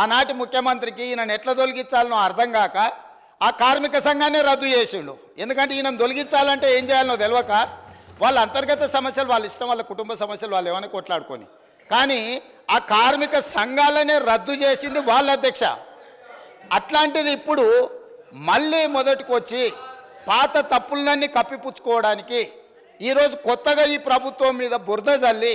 ఆనాటి ముఖ్యమంత్రికి ఈయన ఎట్లా తొలగించాలనో అర్థం కాక ఆ కార్మిక సంఘాన్ని రద్దు చేసిండు. ఎందుకంటే ఈయన తొలగించాలంటే ఏం చేయాలనో తెలియక వాళ్ళ అంతర్గత సమస్యలు వాళ్ళ ఇష్టం వాళ్ళ కుటుంబ సమస్యలు వాళ్ళు ఏమైనా కొట్లాడుకొని. కానీ ఆ కార్మిక సంఘాలనే రద్దు చేసింది వాళ్ళ అధ్యక్ష. అట్లాంటిది ఇప్పుడు మళ్ళీ మొదటికి వచ్చి పాత తప్పులన్నీ కప్పిపుచ్చుకోవడానికి ఈరోజు కొత్తగా ఈ ప్రభుత్వం మీద బురద జల్లి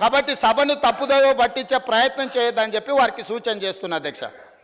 కాబట్టి సభను తప్పుదోవ పట్టించే ప్రయత్నం చేయొద్దని చెప్పి వారికి సూచన చేస్తున్నా అధ్యక్ష.